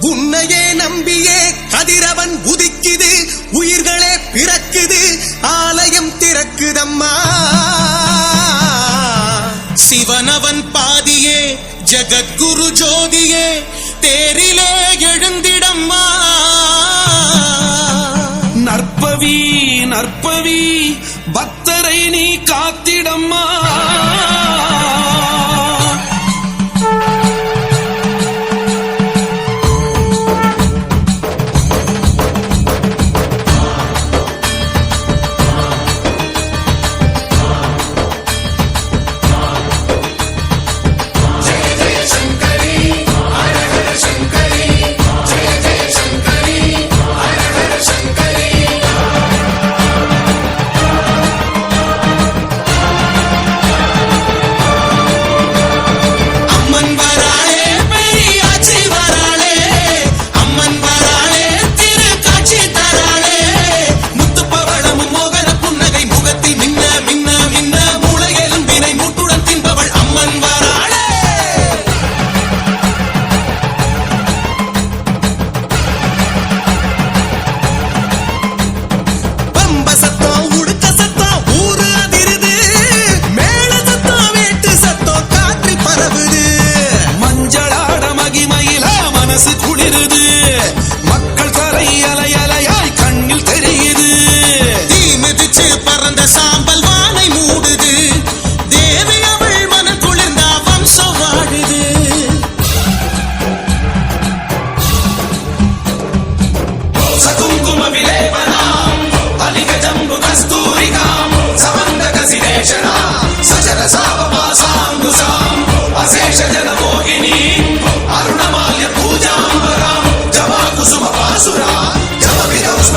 உன்னையே நம்பியே கதிரவன் உதிக்குது உயிர்களே பிறக்குது ஆலயம் திறக்குதம்மா. சிவனவன் பாதியே ஜகத்குரு ஜோதியே தேரிலே எழுந்திடம்மா. நற்பவி நற்பவி பக்தரை நீ காத்திடம்மா.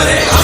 money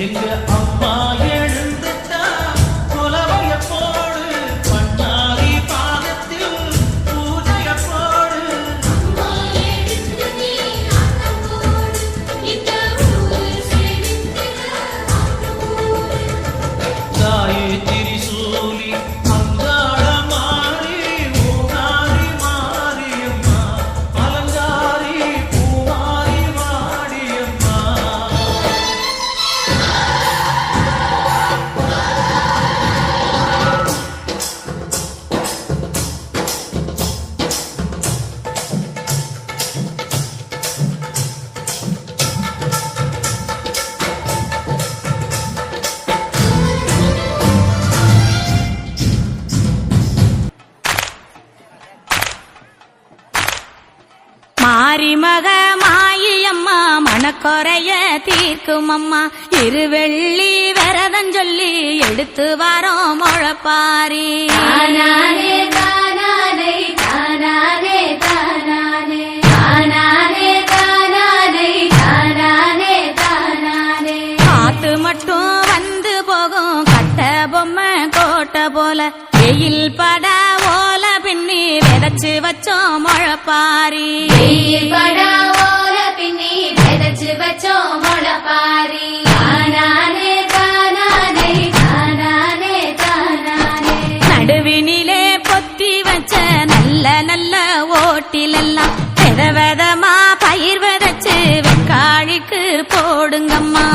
Give me a மாரிமக Mayamma மணக்குறைய தீர்க்கும் அம்மா இருவெள்ளி விரதம் சொல்லி எடுத்து வரோம் முழப்பாரி தானானே தானானே தானானே தானானே. தானானே தானானே தானானே தானானே. காத்து மட்டும் வந்து போகும் கட்ட பொம்மை கோட்டை போல. வெயில் பட விதைச்சு வச்சோம் முழப்பாரி பின்னி விதைச்சு வச்சோம் முளப்பாரி. தானானே தானானே தானானே தானானே நடுவினிலே பொத்தி வச்ச நல்ல நல்ல ஓட்டிலெல்லாம் வித விதமா பயிர் விதைச்சு வெக்காழிக்கு போடுங்கம்மா.